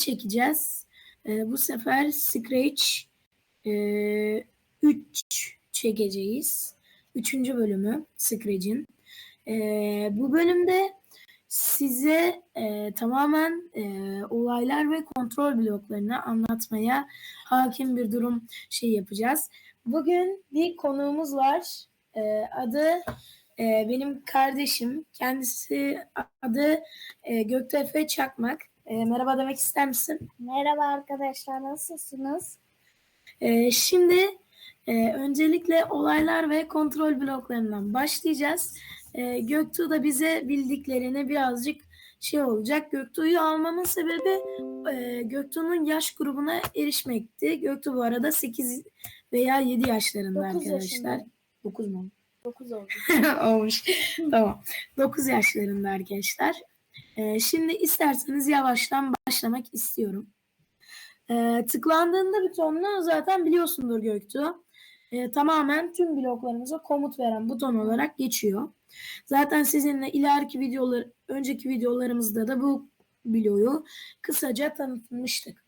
çekeceğiz? Ee, bu sefer Scratch e, 3 çekeceğiz. Üçüncü bölümü Scratch'in. Ee, bu bölümde size e, tamamen e, olaylar ve kontrol bloklarını anlatmaya hakim bir durum şey yapacağız. Bugün bir konuğumuz var. Ee, adı e, benim kardeşim. Kendisi adı e, Göktepe Çakmak. E, merhaba demek ister misin? Merhaba arkadaşlar nasılsınız? E, şimdi e, öncelikle olaylar ve kontrol bloklarından başlayacağız. E, Göktuğ da bize bildiklerini birazcık şey olacak. Göktuğ'u almamın sebebi e, Göktuğ'un yaş grubuna erişmekti. Göktuğ bu arada 8 veya 7 yaşlarında Dokuz arkadaşlar. yaşındayım. 9 mu? 9 oldu. Olmuş. tamam. 9 yaşlarında arkadaşlar. Ee, şimdi isterseniz yavaştan başlamak istiyorum. Ee, tıklandığında butonunu zaten biliyorsundur Göktuğ. Ee, tamamen tüm bloklarımıza komut veren buton olarak geçiyor. Zaten sizinle ileriki videolar, önceki videolarımızda da bu bloğu kısaca tanıtmıştık.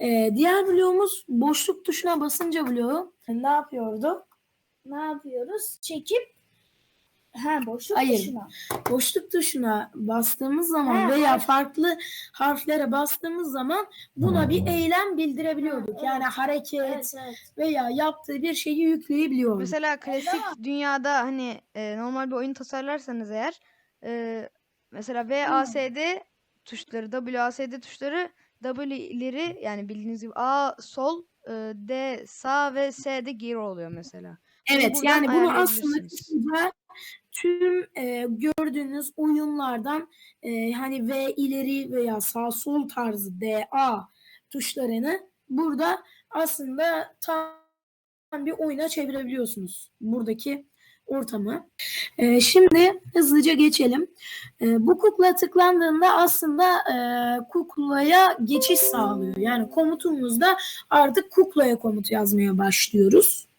Ee, diğer bloğumuz boşluk tuşuna basınca bloğu ne yapıyordu? ne yapıyoruz? Çekip ha boşluk Hayır. tuşuna. boşluk tuşuna bastığımız zaman Ha, veya harf. farklı harflere bastığımız zaman buna bir eylem bildirebiliyorduk. Evet. Yani hareket Evet, evet. veya yaptığı bir şeyi yükleyebiliyorduk. Mesela klasik dünyada hani e, normal bir oyun tasarlarsanız eğer e, mesela VASD tuşları, WASD tuşları W ileri yani bildiğiniz gibi A sol, e, D sağ ve S de geri oluyor mesela. evet buradan yani bunu aslında ayarlayabilirsiniz. kısaca tüm e, gördüğünüz oyunlardan e, hani V ileri veya sağ sol tarzı D A tuşlarını burada aslında tam bir oyuna çevirebiliyorsunuz buradaki ortamı. E, şimdi hızlıca geçelim. E, bu kukla tıklandığında aslında e, kuklaya geçiş sağlıyor. Yani komutumuzda artık kuklaya komut yazmaya başlıyoruz.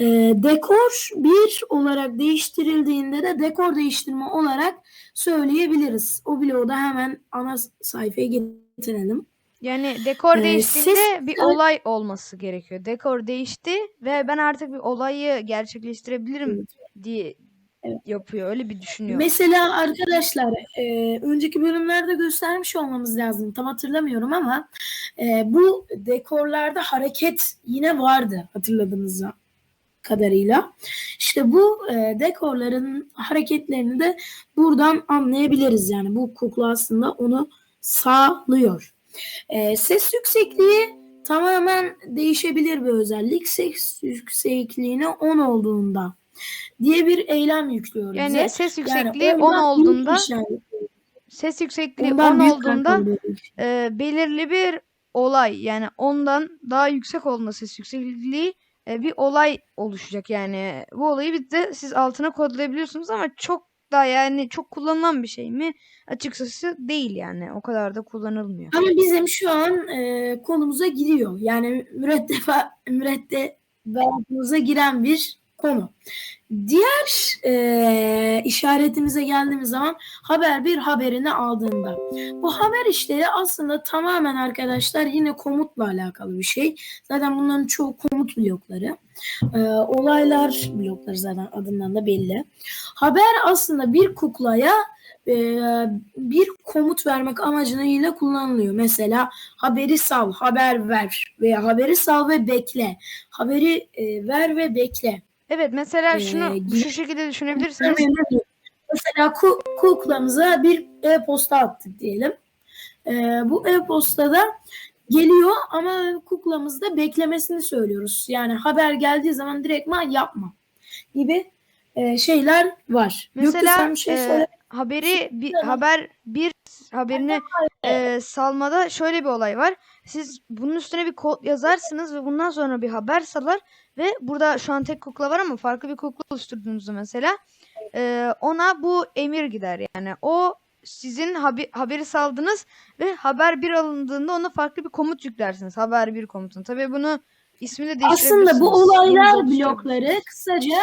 E, dekor 1 olarak değiştirildiğinde de dekor değiştirme olarak söyleyebiliriz. O bloğu da hemen ana sayfaya getirelim. Yani dekor Ee, değiştiğinde ses- bir olay olması gerekiyor. Dekor değişti ve ben artık bir olayı gerçekleştirebilirim diye Evet. yapıyor. Öyle bir düşünüyor. Mesela arkadaşlar e, önceki bölümlerde göstermiş olmamız lazım. Tam hatırlamıyorum ama e, bu dekorlarda hareket yine vardı hatırladığınız kadarıyla. İşte bu e, dekorların hareketlerini de buradan anlayabiliriz. Yani bu kukla aslında onu sağlıyor. E, ses yüksekliği tamamen değişebilir bir özellik. Ses yüksekliğine 10 olduğunda diye bir eylem yüklüyor Yani bize. ses Yani yüksekliği 10 ondan büyük olduğunda işlem- ses yüksekliği ondan 10 büyük olduğunda e, belirli bir olay yani ondan daha yüksek olduğunda ses yüksekliği bir olay oluşacak yani bu olayı bir de siz altına kodlayabiliyorsunuz ama çok da yani çok kullanılan bir şey mi açıkçası değil yani o kadar da kullanılmıyor. Ama bizim şu an e, konumuza giriyor. Yani mürettefa, mürettebatımıza giren bir konu. Diğer e, işaretimize geldiğimiz zaman haber bir haberini aldığında. Bu haber işleri aslında tamamen arkadaşlar yine komutla alakalı bir şey. Zaten bunların çoğu komut blokları. E, olaylar blokları zaten adından da belli. Haber aslında bir kuklaya e, bir komut vermek amacıyla kullanılıyor. Mesela haberi sal, haber ver veya haberi sal ve bekle. Haberi e, ver ve bekle. Evet mesela Ee, şunu yine- şu şekilde düşünebilirsiniz. Mesela ku- kuklamıza bir e-posta attık diyelim. E, bu e-postada geliyor ama kuklamızda beklemesini söylüyoruz. Yani haber geldiği zaman direktman yapma gibi e, şeyler var. Mesela bir şey e, söyle. haberi bir Tamam. haber bir haberini e, salmada şöyle bir olay var. Siz bunun üstüne bir kod yazarsınız ve bundan sonra bir haber salar ve burada şu an tek kukla var ama farklı bir kukla oluşturduğunuzda mesela e, ona bu emir gider yani o sizin habi- haberi saldınız ve haber bir alındığında ona farklı bir komut yüklersiniz. Haber bir komutunu. Tabii bunu ismini de Aslında bu olaylar blokları kısaca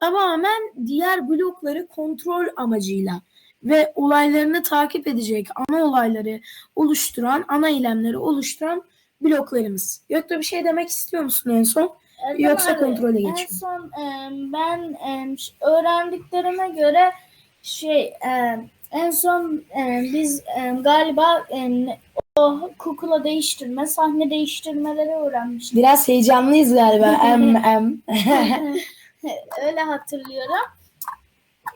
tamamen diğer blokları kontrol amacıyla ve olaylarını takip edecek ana olayları oluşturan, ana eylemleri oluşturan bloklarımız. Göktuğ bir şey demek istiyor musun en son? Erdem Yoksa abi, kontrole En geçiyorum. son e, ben e, öğrendiklerime göre şey e, en son e, biz e, galiba e, o kukla değiştirme, sahne değiştirmeleri öğrenmiştik. Biraz heyecanlıyız galiba. em em. Öyle hatırlıyorum.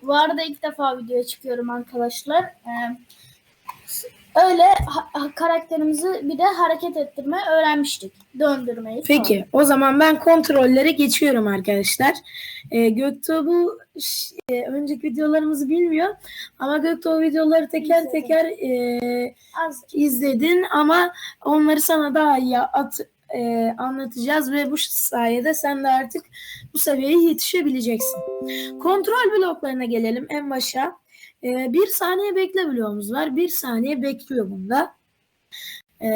Bu arada ilk defa videoya çıkıyorum arkadaşlar. Ee, öyle ha- karakterimizi bir de hareket ettirme öğrenmiştik. Döndürmeyi falan. Peki o zaman ben kontrollere geçiyorum arkadaşlar. Ee, Göktuğ bu ş- e, önceki videolarımızı bilmiyor ama Göktuğ videoları teker İzledim. teker e, Az izledin ama onları sana daha iyi at, e, anlatacağız ve bu sayede sen de artık bu seviyeye yetişebileceksin. Kontrol bloklarına gelelim en başa. E, bir saniye bekle bloğumuz var. Bir saniye bekliyor bunda. E,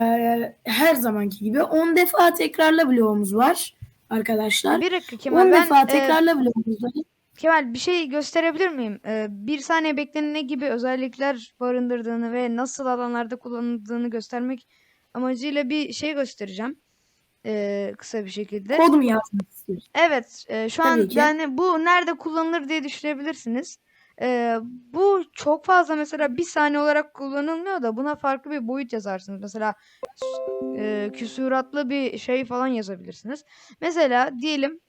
e, her zamanki gibi 10 defa tekrarla bloğumuz var arkadaşlar. Bir dakika 10 Kemal ben defa e, tekrarla bloğumuz var. Kemal bir şey gösterebilir miyim? Ee, bir saniye bekleyen ne gibi özellikler barındırdığını ve nasıl alanlarda kullanıldığını göstermek amacıyla bir şey göstereceğim. Ee, kısa bir şekilde. Kod mu yazmak istiyorsun? Evet, e, şu an Tabii ki. yani bu nerede kullanılır diye düşünebilirsiniz. Ee, bu çok fazla mesela bir saniye olarak kullanılmıyor da buna farklı bir boyut yazarsınız. Mesela e, küsuratlı bir şey falan yazabilirsiniz. Mesela diyelim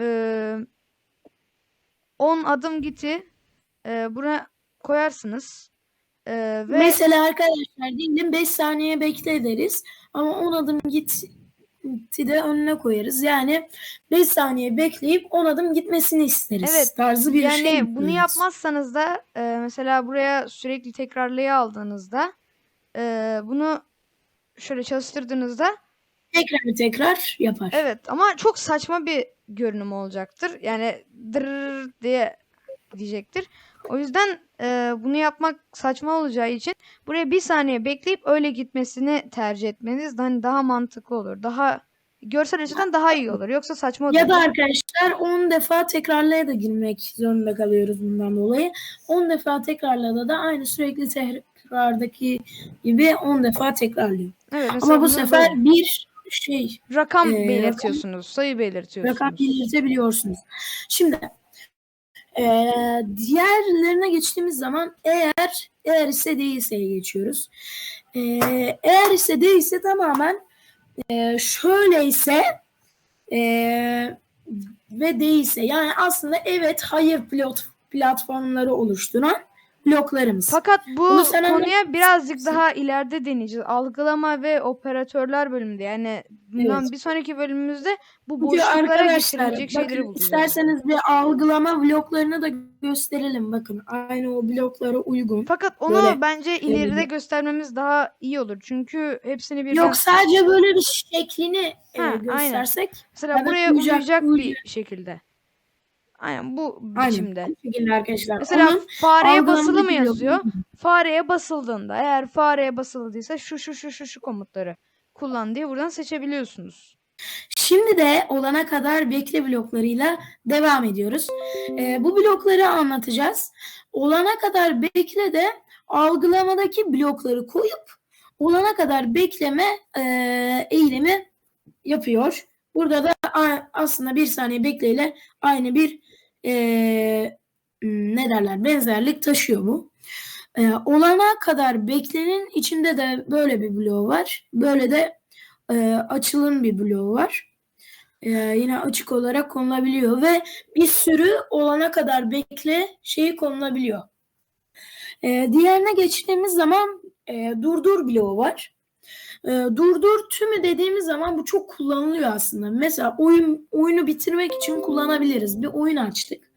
e, 10 adım giti e, buna koyarsınız. E, ve Mesela arkadaşlar diyelim 5 saniye bekle deriz ama 10 adım git de önüne koyarız. Yani 5 saniye bekleyip 10 adım gitmesini isteriz. Evet, Tarzı bir yani şey bunu yapıyoruz. yapmazsanız da e, mesela buraya sürekli tekrarlaya aldığınızda e, bunu şöyle çalıştırdığınızda Tekrar tekrar yapar. evet ama çok saçma bir görünüm olacaktır. Yani dırr diye diyecektir. O yüzden e, bunu yapmak saçma olacağı için buraya bir saniye bekleyip öyle gitmesini tercih etmeniz hani daha mantıklı olur. Daha görsel açıdan daha iyi olur. Yoksa saçma Ya da olur. arkadaşlar 10 defa tekrarlaya da girmek zorunda kalıyoruz bundan dolayı. 10 defa tekrarlada da aynı sürekli tekrardaki gibi 10 defa tekrarlıyor. Evet, Ama bu sefer böyle bir şey rakam Ee, belirtiyorsunuz, sayı belirtiyorsunuz. rakam belirtebiliyorsunuz. Şimdi eee diğerlerine geçtiğimiz zaman eğer eğer ise değilseye geçiyoruz. Eee, eğer ise değilse tamamen eee şöyleyse eee ve değilse yani aslında evet hayır pilot platformları oluşturan bloklarımız. Fakat bu Bunu sen konuya birazcık daha ileride deneyeceğiz. Algılama ve operatörler bölümünde. Yani bundan Evet. bir sonraki bölümümüzde bu Çünkü boşluklara arkadaşlar getirilecek şeyleri bakın bulacağız. isterseniz bir algılama bloklarını da gösterelim. Bakın aynı o bloklara uygun. Fakat onu Böyle, bence ileride göstermemiz daha iyi olur. Çünkü hepsini birden Yok sadece böyle bir şeklini e, Ha, aynen. göstersek. mesela evet, buraya uyacak, uyacak uyacak. bir şekilde. Aynen bu Aynen. biçimde. Şekilde arkadaşlar. Mesela Onun fareye basılı mı yazıyor? Fareye basıldığında eğer fareye basıldıysa şu şu şu şu şu komutları kullan diye buradan seçebiliyorsunuz. Şimdi de olana kadar bekle bloklarıyla devam ediyoruz. E, bu blokları anlatacağız. Olana kadar bekle de algılamadaki blokları koyup olana kadar bekleme e, eylemi yapıyor. Burada da aslında bir saniye bekleyle aynı bir e, ne derler benzerlik taşıyor bu. E, olana kadar beklenin içinde de böyle bir bloğu var. Böyle de e, açılım bir bloğu var. E, yine açık olarak konulabiliyor ve bir sürü olana kadar bekle şeyi konulabiliyor. E, diğerine geçtiğimiz zaman e, durdur bloğu var. E, durdur tümü dediğimiz zaman bu çok kullanılıyor aslında. Mesela oyun oyunu bitirmek için kullanabiliriz. Bir oyun açtık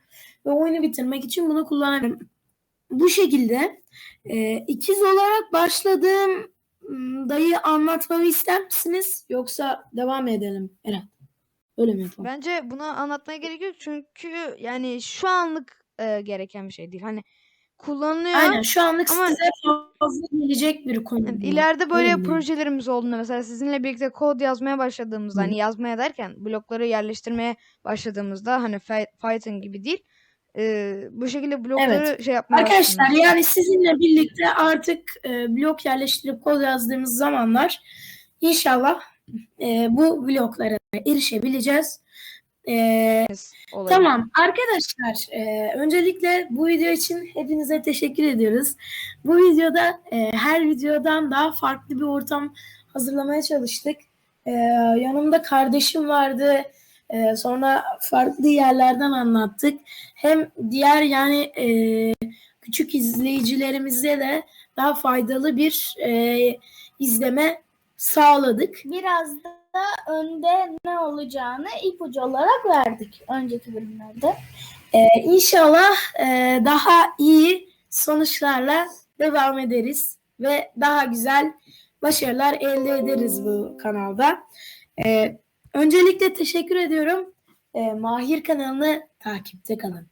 ve oyunu bitirmek için bunu kullanabilirim. Bu şekilde e, ikiz olarak başladığım m, dayı anlatmamı ister misiniz? Yoksa devam edelim Eren? Öyle mi yapalım? Bence bunu anlatmaya gerek yok çünkü yani şu anlık e, gereken bir şey değil. Hani kullanılıyor. Aynen şu anlık ama- size fazla gelecek bir konu. Yani ileride böyle Öyle mi? projelerimiz olduğunda mesela sizinle birlikte kod yazmaya başladığımızda Hı. hani yazmaya derken blokları yerleştirmeye başladığımızda hani Fi- Python gibi değil e, bu şekilde blokları şey yapmaya Arkadaşlar yani sizinle birlikte artık e, blok yerleştirip kod yazdığımız zamanlar inşallah e, bu bloklara erişebileceğiz. E, olayı. Tamam arkadaşlar e, öncelikle bu video için hepinize teşekkür ediyoruz. Bu videoda e, her videodan daha farklı bir ortam hazırlamaya çalıştık. E, yanımda kardeşim vardı. E, sonra farklı yerlerden anlattık. Hem diğer yani e, küçük izleyicilerimize de daha faydalı bir e, izleme sağladık. Biraz da önde ne olacağını ipucu olarak verdik önceki bölümlerde. Ee, inşallah e, daha iyi sonuçlarla devam ederiz ve daha güzel başarılar elde ederiz bu kanalda. Ee, öncelikle teşekkür ediyorum. Ee, Mahir kanalını takipte kalın.